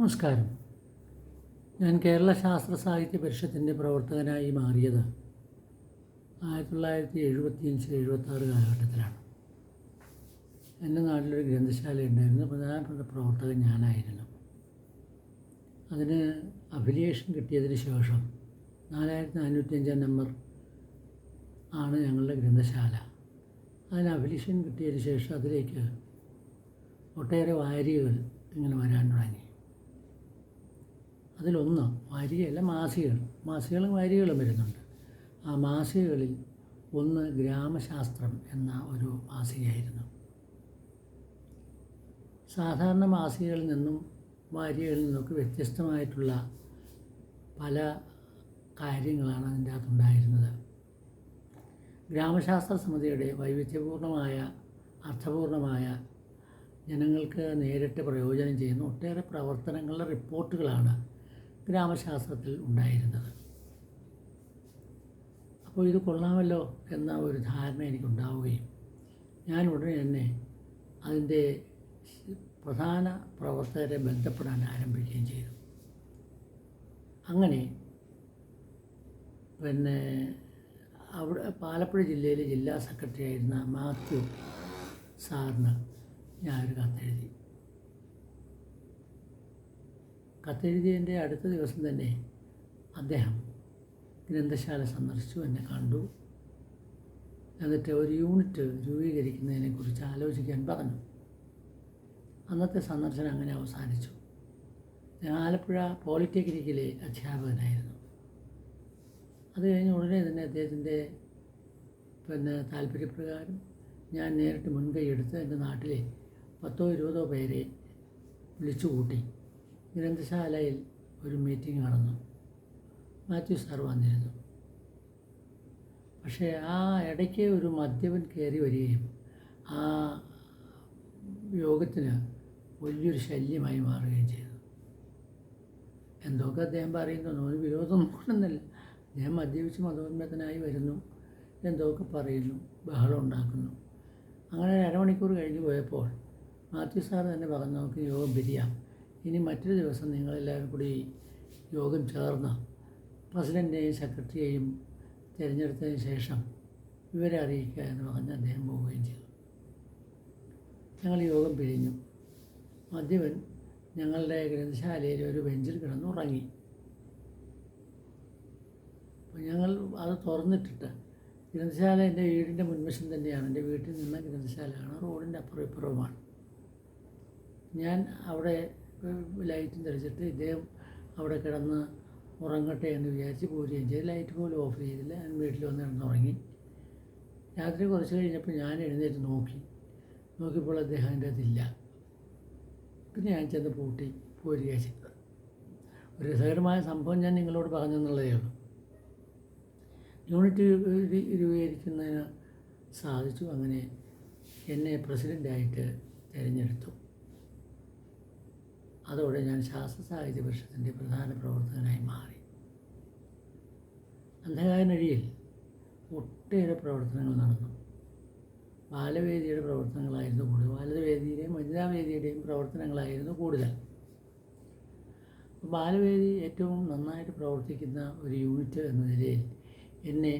നമസ്കാരം. ഞാൻ കേരള ശാസ്ത്ര സാഹിത്യ പരിഷത്തിന്റെ പ്രവർത്തകനായി മാറിയത് ആയിരത്തി തൊള്ളായിരത്തി എഴുപത്തിയഞ്ച് എഴുപത്താറ് കാലഘട്ടത്തിലാണ്. എന്റെ നാട്ടിലൊരു ഗ്രന്ഥശാല ഉണ്ടായിരുന്നു പ്രധാനപ്പെട്ട പ്രവർത്തകൻ ഞാനായിരുന്നു. അതിന് അഫിലിയേഷൻ കിട്ടിയതിന് ശേഷം നാലായിരത്തി നാനൂറ്റിയഞ്ചാം നമ്പർ ആണ് ഞങ്ങളുടെ ഗ്രന്ഥശാല. അതിന് അഫിലിയേഷൻ കിട്ടിയതിന് ശേഷം അതിലേക്ക് ഒട്ടേറെ വാരികകൾ ഇങ്ങനെ വരാൻ തുടങ്ങി. അതിലൊന്ന് വാരികയല്ല മാസികകൾ. മാസികകളും വാരികകളും വരുന്നുണ്ട്. ആ മാസികകളിൽ ഒന്ന് ഗ്രാമശാസ്ത്രം എന്ന ഒരു മാസികയായിരുന്നു. സാധാരണ മാസികകളിൽ നിന്നും വാരികകളിൽ നിന്നൊക്കെ വ്യത്യസ്തമായിട്ടുള്ള പല കാര്യങ്ങളാണ് അതിന്റെ അകത്തുണ്ടായിരുന്നത്. ഗ്രാമശാസ്ത്ര സമിതിയുടെ വൈവിധ്യപൂർണമായ അർത്ഥപൂർണമായ ജനങ്ങൾക്ക് നേരിട്ട് പ്രയോജനം ചെയ്യുന്ന ഒട്ടേറെ പ്രവർത്തനങ്ങളുടെ റിപ്പോർട്ടുകളാണ് ഗ്രാമശാസ്ത്രത്തിൽ ഉണ്ടായിരുന്നത്. അപ്പോൾ ഇത് കൊള്ളാമല്ലോ എന്ന ഒരു ധാരണ എനിക്കുണ്ടാവുകയും ഞാൻ ഉടനെ തന്നെ അതിന്റെ പ്രധാന പ്രവർത്തകരെ ബന്ധപ്പെടാൻ ആരംഭിക്കുകയും ചെയ്തു. അങ്ങനെ പിന്നെ അവിടെ പാലപ്പുഴ ജില്ലയിലെ ജില്ലാ സെക്രട്ടറി ആയിരുന്ന മാത്യു സാറിന് ഞാനൊരു കത്തെഴുതി. കത്തെഴുതിയതിന്റെ അടുത്ത ദിവസം തന്നെ അദ്ദേഹം ഗ്രന്ഥശാല സന്ദർശിച്ചു എന്നെ കണ്ടു. എന്നിട്ട് ഒരു യൂണിറ്റ് രൂപീകരിക്കുന്നതിനെക്കുറിച്ച് ആലോചിക്കാൻ പറഞ്ഞു. അന്നത്തെ സന്ദർശനം അങ്ങനെ അവസാനിച്ചു. ഞാൻ ആലപ്പുഴ പോളിടെക്നിക്കിലെ അധ്യാപകനായിരുന്നു. അത് കഴിഞ്ഞ് ഉടനെ തന്നെ അദ്ദേഹത്തിന്റെ പിന്നെ താല്പര്യപ്രകാരം ഞാൻ നേരിട്ട് മുൻകൈ എടുത്ത് എന്റെ നാട്ടിലെ പത്തോ ഇരുപതോ പേരെ വിളിച്ചു കൂട്ടി ഗ്രന്ഥശാലയിൽ ഒരു മീറ്റിംഗ് നടന്നു. മാത്യു സാർ വന്നിരുന്നു. പക്ഷേ ആ ഇടയ്ക്ക് ഒരു മദ്യപൻ കയറി വരികയും ആ യോഗത്തിന് വലിയൊരു ശല്യമായി മാറുകയും ചെയ്തു. എന്തൊക്കെ അദ്ദേഹം പറയുന്നു? ഒരു വിരോധം കൊണ്ടെന്നല്ല അദ്ദേഹം മദ്യപിച്ച് മതോന്മത്തനായി വരുന്നു. എന്തൊക്കെ പറയുന്നു? ബഹളം ഉണ്ടാക്കുന്നു. അങ്ങനെ അരമണിക്കൂർ കഴിഞ്ഞ് പോയപ്പോൾ മാത്യു സാർ തന്നെ പറഞ്ഞു നമുക്ക് യോഗം പിരിയാം. ഇനി മറ്റൊരു ദിവസം നിങ്ങളെല്ലാവരും കൂടി യോഗം ചേർന്ന് പ്രസിഡന്റെയും സെക്രട്ടറിയെയും തിരഞ്ഞെടുത്തതിന് ശേഷം ഇവരെ അറിയിക്കുക എന്ന് പറഞ്ഞ് അദ്ദേഹം പോവുകയും ചെയ്തു. ഞങ്ങൾ യോഗം പിരിഞ്ഞു. മദ്യവൻ ഞങ്ങളുടെ ഗ്രന്ഥശാലയിൽ ഒരു ബെഞ്ചിൽ കിടന്ന് ഉറങ്ങി ഞങ്ങൾ അത് തുറന്നിട്ടിട്ട് ഗ്രന്ഥശാല എന്റെ വീടിന്റെ മുൻവശം തന്നെയാണ്. എന്റെ വീട്ടിൽ നിന്ന് ഗ്രന്ഥശാലയാണ്. റോഡിന്റെ അപ്പുറം ഇപ്പുറവുമാണ്. ഞാൻ അവിടെ ലൈറ്റും തെളിച്ചിട്ട് ഇദ്ദേഹം അവിടെ കിടന്ന് ഉറങ്ങട്ടെ എന്ന് വിചാരിച്ച് പോരുകയും ചെയ്ത്. ലൈറ്റ് പോലും ഓഫ് ചെയ്തില്ല. ഞാൻ വീട്ടിൽ വന്ന് കിടന്നുറങ്ങി. രാത്രി കുറച്ച് കഴിഞ്ഞപ്പോൾ ഞാൻ എഴുന്നേറ്റ് നോക്കി. നോക്കിയപ്പോൾ അദ്ദേഹം അതിന്റെ അതില്ല പിന്നെ ഞാൻ ചെന്ന് പൂട്ടി പോരുകയാണ് ചെയ്തത്. ഒരു രസകരമായ സംഭവം ഞാൻ നിങ്ങളോട് പറഞ്ഞെന്നുള്ളതേ ഉള്ളൂ. യൂണിറ്റ് രൂപീകരിക്കുന്നതിന് സാധിച്ചു. അങ്ങനെ എന്നെ പ്രസിഡന്റായിട്ട് തിരഞ്ഞെടുത്തു. അതോടെ ഞാൻ ശാസ്ത്ര സാഹിത്യ പരിഷത്തിന്റെ പ്രധാന പ്രവർത്തകനായി മാറി. അന്ധകാരനഴിയിൽ ഒട്ടേറെ പ്രവർത്തനങ്ങൾ നടന്നു. ബാലവേദിയുടെ പ്രവർത്തനങ്ങളായിരുന്നു കൂടുതൽ. ബാലവേദിയുടെയും വനിതാവേദിയുടെയും പ്രവർത്തനങ്ങളായിരുന്നു കൂടുതൽ. ബാലവേദി ഏറ്റവും നന്നായിട്ട് പ്രവർത്തിക്കുന്ന ഒരു യൂണിറ്റ് എന്ന നിലയിൽ എന്നെ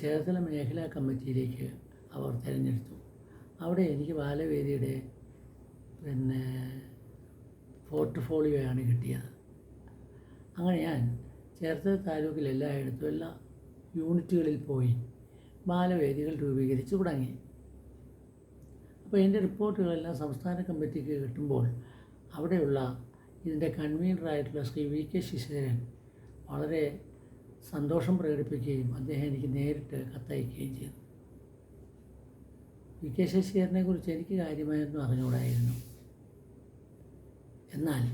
ചേർത്തല മേഖലാ കമ്മിറ്റിയിലേക്ക് അവർ തിരഞ്ഞെടുത്തു. അവിടെ എനിക്ക് ബാലവേദിയുടെ പിന്നെ പോർട്ട്ഫോളിയോയാണ് കിട്ടിയത്. അങ്ങനെ ഞാൻ ചേർത്തല താലൂക്കിൽ എല്ലായിടത്തും എല്ലാ യൂണിറ്റുകളിൽ പോയി ബാലവേദികൾ രൂപീകരിച്ച് തുടങ്ങി. അപ്പോൾ എന്റെ റിപ്പോർട്ടുകളെല്ലാം സംസ്ഥാന കമ്മിറ്റിക്ക് കിട്ടുമ്പോൾ അവിടെയുള്ള ഇതിന്റെ കൺവീനറായിട്ടുള്ള ശ്രീ വി കെ ശശിധരൻ വളരെ സന്തോഷം പ്രകടിപ്പിക്കുകയും അദ്ദേഹം എനിക്ക് നേരിട്ട് കത്തയക്കുകയും ചെയ്തു. വി കെ ശശിധരനെ കുറിച്ച് എനിക്ക് കാര്യമായൊന്നും അറിഞ്ഞുകൂടായിരുന്നു. എന്നാൽ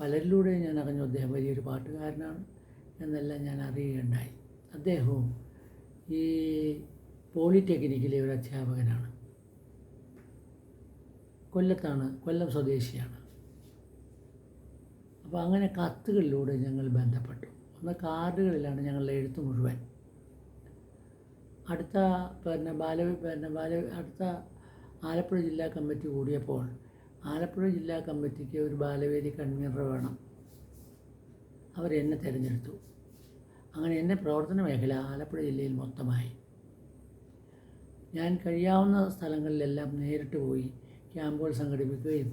പലരിലൂടെ ഞാൻ അറിഞ്ഞു അദ്ദേഹം വലിയൊരു പാട്ടുകാരനാണ് എന്നെല്ലാം ഞാൻ അറിയുകയുണ്ടായി. അദ്ദേഹവും ഈ പോളിടെക്നിക്കിലെ ഒരു അധ്യാപകനാണ്. കൊല്ലത്താണ് കൊല്ലം സ്വദേശിയാണ്. അപ്പോൾ അങ്ങനെ കത്തുകളിലൂടെ ഞങ്ങൾ ബന്ധപ്പെട്ടു. ഒന്ന് കാർഡുകളിലാണ് ഞങ്ങളുടെ എഴുത്ത് മുഴുവൻ. അടുത്ത പിന്നെ ബാല പിന്നെ ബാല അടുത്ത ആലപ്പുഴ ജില്ലാ കമ്മിറ്റി കൂടിയപ്പോൾ ആലപ്പുഴ ജില്ലാ കമ്മിറ്റിക്ക് ഒരു ബാലവേദി കൺവീനർ വേണം. അവരെന്നെ തിരഞ്ഞെടുത്തു. അങ്ങനെ എന്റെ പ്രവർത്തന മേഖല ആലപ്പുഴ ജില്ലയിൽ മൊത്തമായി. ഞാൻ കഴിയാവുന്ന സ്ഥലങ്ങളിലെല്ലാം നേരിട്ട് പോയി ക്യാമ്പുകൾ സംഘടിപ്പിക്കുകയും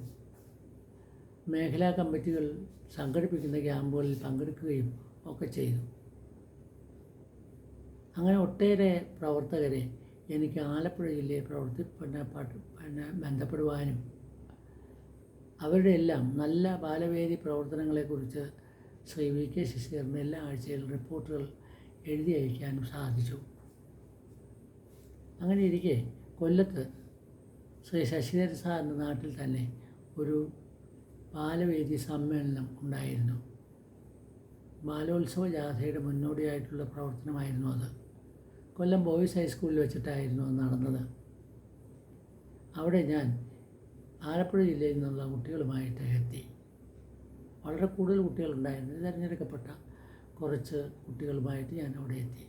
മേഖലാ കമ്മിറ്റികൾ സംഘടിപ്പിക്കുന്ന ക്യാമ്പുകളിൽ പങ്കെടുക്കുകയും ഒക്കെ ചെയ്തു. അങ്ങനെ ഒട്ടേറെ പ്രവർത്തകരെ എനിക്ക് ആലപ്പുഴ ജില്ലയിൽ പ്രവർത്തി പിന്നെ ബന്ധപ്പെടുവാനും അവരുടെ എല്ലാം നല്ല ബാലവേദി പ്രവർത്തനങ്ങളെക്കുറിച്ച് ശ്രീ വി കെ ശശിധരന് എല്ലാ ആഴ്ചയിലും റിപ്പോർട്ടുകൾ എഴുതി അയക്കാനും സാധിച്ചു. അങ്ങനെ ഇരിക്കെ കൊല്ലത്ത് ശ്രീ ശശിധരൻ സാറിന്റെ നാട്ടിൽ തന്നെ ഒരു ബാലവേദി സമ്മേളനം ഉണ്ടായിരുന്നു. ബാലോത്സവ ജാഥയുടെ മുന്നോടിയായിട്ടുള്ള പ്രവർത്തനമായിരുന്നു അത്. കൊല്ലം ബോയ്സ് ഹൈസ്കൂളിൽ വെച്ചിട്ടായിരുന്നു അത് നടന്നത്. അവിടെ ഞാൻ ആലപ്പുഴ ജില്ലയിൽ നിന്നുള്ള കുട്ടികളുമായിട്ട് എത്തി. വളരെ കൂടുതൽ കുട്ടികളുണ്ടായിരുന്നു. തിരഞ്ഞെടുക്കപ്പെട്ട കുറച്ച് കുട്ടികളുമായിട്ട് ഞാൻ അവിടെ എത്തി.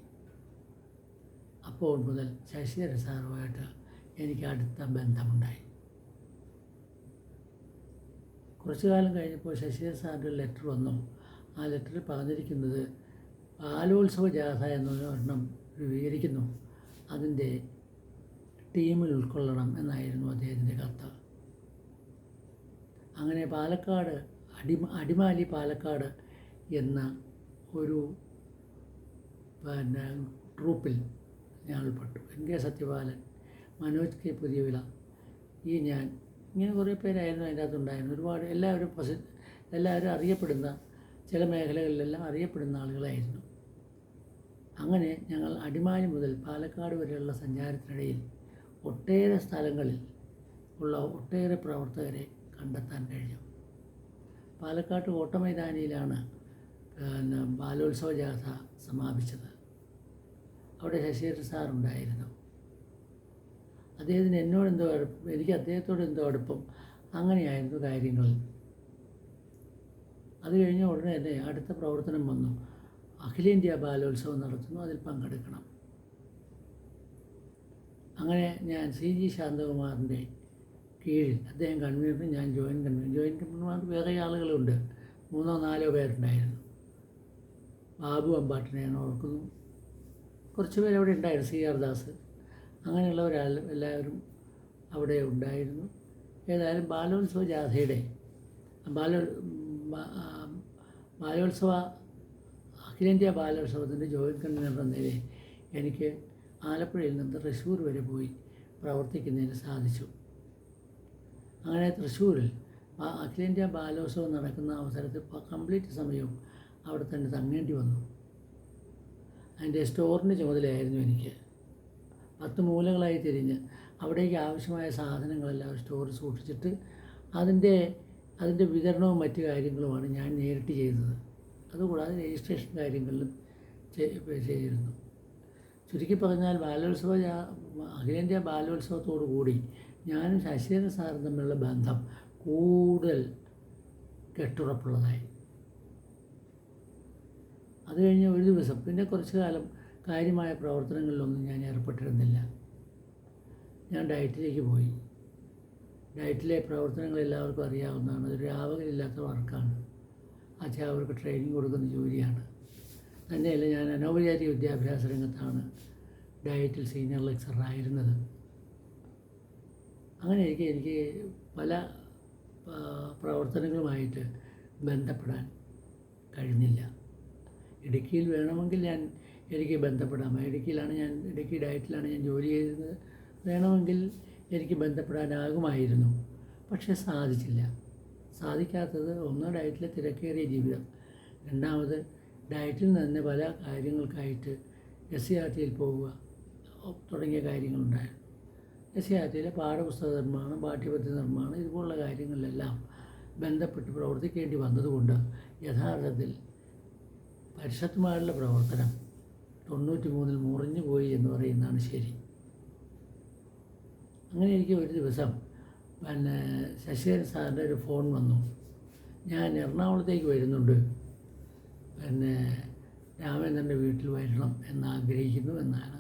അപ്പോൾ മുതൽ ശശിധര സാറുമായിട്ട് എനിക്ക് അടുത്ത ബന്ധമുണ്ടായി. കുറച്ചു കാലം കഴിഞ്ഞപ്പോൾ ശശിധരൻ സാറിന്റെ ലെറ്റർ വന്നു. ആ ലെറ്ററിൽ പറഞ്ഞിരിക്കുന്നത് ബാലോത്സവ ജാഥ എന്നൊരെണ്ണം രൂപീകരിക്കുന്നു. അതിന്റെ ടീമിൽ ഉൾക്കൊള്ളണം എന്നായിരുന്നു അദ്ദേഹത്തിന്റെ കത്ത്. അങ്ങനെ പാലക്കാട് അടിമ അടിമാലി പാലക്കാട് എന്ന ഒരു പിന്നെ ട്രൂപ്പിൽ ഞാൻ ഉൾപ്പെട്ടു. N K Sathyapalan Manoj K Puthiyavila ഈ ഞാൻ. ഇങ്ങനെ കുറേ പേരായിരുന്നു അതിന്റെ അകത്തുണ്ടായിരുന്നു ഒരുപാട് എല്ലാവരും പ്രസി എല്ലാവരും അറിയപ്പെടുന്ന ചില മേഖലകളിലെല്ലാം അറിയപ്പെടുന്ന ആളുകളായിരുന്നു. അങ്ങനെ ഞങ്ങൾ അടിമാലി മുതൽ പാലക്കാട് വരെയുള്ള സഞ്ചാരത്തിനിടയിൽ ഒട്ടേറെ സ്ഥലങ്ങളിൽ ഉള്ള ഒട്ടേറെ പ്രവർത്തകരെ കണ്ടെത്താൻ കഴിഞ്ഞു. പാലക്കാട്ട് ഓട്ടമൈതാനിയിലാണ് പിന്നെ ബാലോത്സവ ജാഥ സമാപിച്ചത്. അവിടെ ശശീർ സാറുണ്ടായിരുന്നു. അദ്ദേഹത്തിന് എന്നോട് എന്തോ അടുപ്പം എനിക്ക് അദ്ദേഹത്തോട് എന്തോ അടുപ്പം അങ്ങനെയായിരുന്നു കാര്യങ്ങൾ. അത് കഴിഞ്ഞ ഉടനെ തന്നെ അടുത്ത പ്രവർത്തനം വന്നു. അഖിലേന്ത്യാ ബാലോത്സവം നടത്തുന്നു അതിൽ പങ്കെടുക്കണം. അങ്ങനെ ഞാൻ സി ജി ശാന്തകുമാറിന്റെ കീഴിൽ അദ്ദേഹം കൺവീനറും ഞാൻ ജോയിന്റ് കൺവീനർ ജോയിന്റ് കൺവീനർ വേറെ ആളുകളുണ്ട്. മൂന്നോ നാലോ പേരുണ്ടായിരുന്നു. ബാബു അമ്പാട്ടിനെ ഞാൻ ഓർക്കുന്നു. കുറച്ച് പേര് അവിടെ ഉണ്ടായിരുന്നു സി ആർ ദാസ്. അങ്ങനെയുള്ളവരാൾ എല്ലാവരും അവിടെ ഉണ്ടായിരുന്നു. ഏതായാലും ബാലോത്സവ ജാഥയുടെ ബാലോ ബാലോത്സവ അഖിലേന്ത്യാ ബാലോത്സവത്തിന്റെ ജോയിൻ കൺവീനർ എന്ന നിലയിൽ എനിക്ക് ആലപ്പുഴയിൽ നിന്ന് തൃശ്ശൂർ വരെ പോയി പ്രവർത്തിക്കുന്നതിന് സാധിച്ചു. അങ്ങനെ തൃശ്ശൂരിൽ അഖിലേന്ത്യാ ബാലോത്സവം നടക്കുന്ന അവസരത്തിൽ കംപ്ലീറ്റ് സമയവും അവിടെ തന്നെ തങ്ങേണ്ടി വന്നു. അതിന്റെ സ്റ്റോറിന്റെ ചുമതലയായിരുന്നു എനിക്ക്. പത്ത് മൂലകളായി തിരിഞ്ഞ് അവിടേക്ക് ആവശ്യമായ സാധനങ്ങളെല്ലാം സ്റ്റോറിൽ സൂക്ഷിച്ചിട്ട് അതിന്റെ അതിന്റെ വിതരണവും മറ്റു കാര്യങ്ങളുമാണ് ഞാൻ നേരിട്ട് ചെയ്തത്. അതുകൂടാതെ രജിസ്ട്രേഷൻ കാര്യങ്ങളിലും ചെയ്തിരുന്നു. ചുരുക്കി പറഞ്ഞാൽ ബാലോത്സവ അഖിലേന്ത്യാ ബാലോത്സവത്തോടു കൂടി ഞാനും ശശിധരൻ സാറും തമ്മിലുള്ള ബന്ധം കൂടുതൽ കെട്ടുറപ്പുള്ളതായി. അത് കഴിഞ്ഞ് ഒരു ദിവസം പിന്നെ കുറച്ച് കാലം കാര്യമായ പ്രവർത്തനങ്ങളിലൊന്നും ഞാൻ ഏർപ്പെട്ടിരുന്നില്ല. ഞാൻ ഡയറ്റിലേക്ക് പോയി. ഡയറ്റിലെ പ്രവർത്തനങ്ങൾ എല്ലാവർക്കും അറിയാവുന്നതാണ്. അതൊരു രാവകലില്ലാത്ത വർക്കാണ്. അധ്യാപകർക്ക് ട്രെയിനിങ് കൊടുക്കുന്ന ജോലിയാണ്. തന്നെയല്ല ഞാൻ അനൗപചാരിക വിദ്യാഭ്യാസ രംഗത്താണ് ഡയറ്റിൽ സീനിയർ ലെക്ചറർ അങ്ങനെ എനിക്ക് എനിക്ക് പല പ്രവർത്തനങ്ങളുമായിട്ട് ബന്ധപ്പെടാൻ കഴിഞ്ഞില്ല. ഇടുക്കിയിൽ വേണമെങ്കിൽ ഞാൻ എനിക്ക് ബന്ധപ്പെടാം. ഇടുക്കിയിലാണ് ഞാൻ ഇടുക്കി ഡയറ്റിലാണ് ഞാൻ ജോലി ചെയ്തത് വേണമെങ്കിൽ എനിക്ക് ബന്ധപ്പെടാനാകുമായിരുന്നു. പക്ഷേ സാധിച്ചില്ല. സാധിക്കാത്തത് ഒന്ന് ഡയറ്റിലെ തിരക്കേറിയ ജീവിതം. രണ്ടാമത് ഡയറ്റിൽ നിന്ന് പല കാര്യങ്ങൾക്കായിട്ട് എസ് സി ആർ ടിയിൽ പോവുക തുടങ്ങിയ കാര്യങ്ങളുണ്ടായിരുന്നു. ടിയിലെ പാഠപുസ്തക നിർമ്മാണം പാഠ്യപദ്ധതി നിർമ്മാണം ഇതുപോലുള്ള കാര്യങ്ങളിലെല്ലാം ബന്ധപ്പെട്ട് പ്രവർത്തിക്കേണ്ടി വന്നതുകൊണ്ട് യഥാർത്ഥത്തിൽ പരിഷത്തുമാരുടെ പ്രവർത്തനം തൊണ്ണൂറ്റി മൂന്നിൽ മുറിഞ്ഞു പോയി എന്ന് പറയുന്നതാണ് ശരി. അങ്ങനെ എനിക്ക് ഒരു ദിവസം പിന്നെ ശശിധരൻ സാറിന്റെ ഒരു ഫോൺ വന്നു. ഞാൻ എറണാകുളത്തേക്ക് വരുന്നുണ്ട്. പിന്നെ രാമചന്ദ്രന്റെ വീട്ടിൽ വരണം എന്നാഗ്രഹിക്കുന്നു എന്നാണ്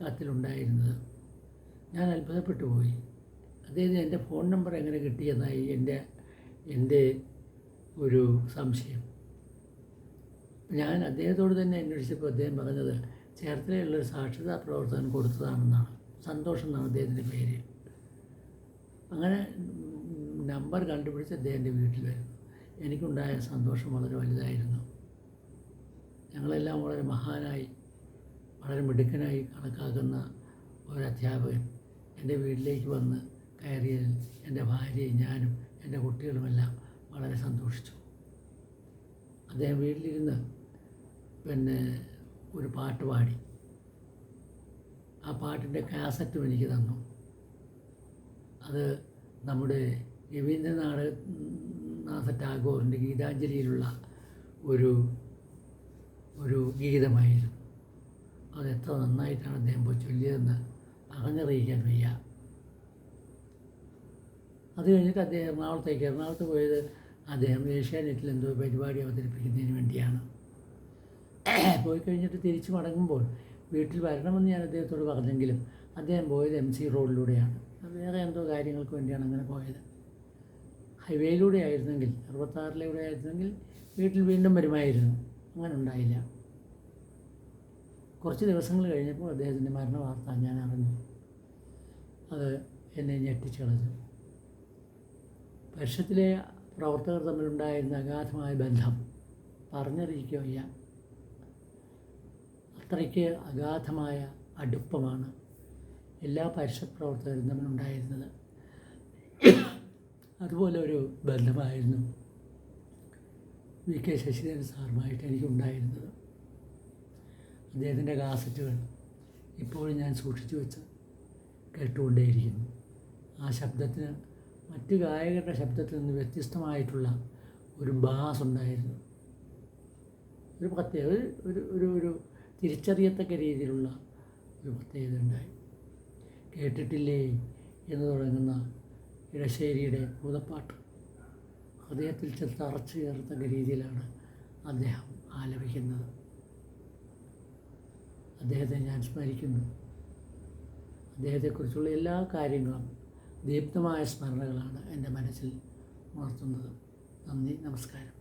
കത്തിലുണ്ടായിരുന്നത്. ഞാൻ അത്ഭുതപ്പെട്ടു പോയി. അദ്ദേഹത്തിന് എന്റെ ഫോൺ നമ്പർ എങ്ങനെ കിട്ടിയെന്നായി എന്റെ എന്റെ ഒരു സംശയം. ഞാൻ അദ്ദേഹത്തോട് തന്നെ അന്വേഷിച്ചപ്പോൾ അദ്ദേഹം പറഞ്ഞത് ചേർത്തലയുള്ള ഒരു സാക്ഷരതാ പ്രവർത്തകൻ കൊടുത്തതാണെന്നാണ്. സന്തോഷം എന്നാണ് അദ്ദേഹത്തിന്റെ പേര്. അങ്ങനെ നമ്പർ കണ്ടുപിടിച്ച് അദ്ദേഹത്തിന്റെ വീട്ടിൽ വരുന്നു. എനിക്കുണ്ടായ സന്തോഷം വളരെ വലുതായിരുന്നു. ഞങ്ങളെല്ലാം വളരെ മഹാനായി വളരെ മിടുക്കനായി കണക്കാക്കുന്ന ഒരു അധ്യാപകൻ. എന്റെ വീട്ടിലേക്ക് വന്ന് കയറിയതിൽ എന്റെ ഭാര്യയും ഞാനും എന്റെ കുട്ടികളുമെല്ലാം വളരെ സന്തോഷിച്ചു. അദ്ദേഹം വീട്ടിലിരുന്ന് പിന്നെ ഒരു പാട്ട് പാടി. ആ പാട്ടിന്റെ കാസറ്റും എനിക്ക് തന്നു. അത് നമ്മുടെ രവീന്ദ്രനാഥ നാഥ ടാഗോറിന്റെ ഗീതാഞ്ജലിയിലുള്ള ഒരു ഒരു ഗീതമായിരുന്നു. അത് എത്ര നന്നായിട്ടാണ് അദ്ദേഹം ചൊല്ലിയതെന്ന് പറഞ്ഞറിയിക്കാൻ വയ്യ. അത് കഴിഞ്ഞിട്ട് അദ്ദേഹം എറണാകുളത്തേക്ക് എറണാകുളത്ത് പോയത് അദ്ദേഹം ഏഷ്യാനെറ്റിൽ എന്തോ പരിപാടി അവതരിപ്പിക്കുന്നതിന് വേണ്ടിയാണ്. പോയി കഴിഞ്ഞിട്ട് തിരിച്ചു മടങ്ങുമ്പോൾ വീട്ടിൽ വരണമെന്ന് ഞാൻ അദ്ദേഹത്തോട് പറഞ്ഞെങ്കിലും അദ്ദേഹം പോയത് എം സി റോഡിലൂടെയാണ്. വേറെ എന്തോ കാര്യങ്ങൾക്ക് വേണ്ടിയാണ് അങ്ങനെ പോയത്. ഹൈവേയിലൂടെ ആയിരുന്നെങ്കിൽ അറുപത്താറിലൂടെ ആയിരുന്നെങ്കിൽ വീട്ടിൽ വീണ്ടും വരുമായിരുന്നു. അങ്ങനെ ഉണ്ടായില്ല. കുറച്ച് ദിവസങ്ങൾ കഴിഞ്ഞപ്പോൾ അദ്ദേഹത്തിന്റെ മരണ വാർത്ത ഞാൻ അറിഞ്ഞു അത് എന്നെ ഞെട്ടിച്ചു കളഞ്ഞു. പരിഷത്തിലെ പ്രവർത്തകർ തമ്മിലുണ്ടായിരുന്ന അഗാധമായ ബന്ധം പറഞ്ഞറിയിക്കുക വയ്യ അത്രയ്ക്ക് അഗാധമായ അടുപ്പമാണ് എല്ലാ പരിഷത്ത് പ്രവർത്തകരും തമ്മിലുണ്ടായിരുന്നത്. അതുപോലെ ഒരു ബന്ധമായിരുന്നു വി കെ ശശിധരൻ സാറുമായിട്ട് എനിക്കുണ്ടായിരുന്നത്. അദ്ദേഹത്തിന്റെ കാസറ്റുകൾ ഇപ്പോഴും ഞാൻ സൂക്ഷിച്ചു വെച്ച് കേട്ടുകൊണ്ടേയിരിക്കുന്നു. ആ ശബ്ദത്തിന് മറ്റ് ഗായകരുടെ ശബ്ദത്തിൽ നിന്ന് വ്യത്യസ്തമായിട്ടുള്ള ഒരു ബാസ് ഉണ്ടായിരുന്നു. ഒരു പ്രത്യേക ഒരു ഒരു ഒരു തിരിച്ചറിയത്തക്ക രീതിയിലുള്ള ഒരു പ്രത്യേകത ഉണ്ടായി. കേട്ടിട്ടില്ലേ എന്ന് തുടങ്ങുന്ന ഇടശ്ശേരിയുടെ ഭൂതപ്പാട്ട് ഹൃദയത്തിൽ തറച്ചു കയറത്തക്ക രീതിയിലാണ് അദ്ദേഹം ആലപിക്കുന്നത്. അദ്ദേഹത്തെ ഞാൻ സ്മരിക്കുന്നു. അദ്ദേഹത്തെക്കുറിച്ചുള്ള എല്ലാ കാര്യങ്ങളും ദീപ്തമായ സ്മരണകളാണ് എന്റെ മനസ്സിൽ ഉണർത്തുന്നത്. നന്ദി നമസ്കാരം.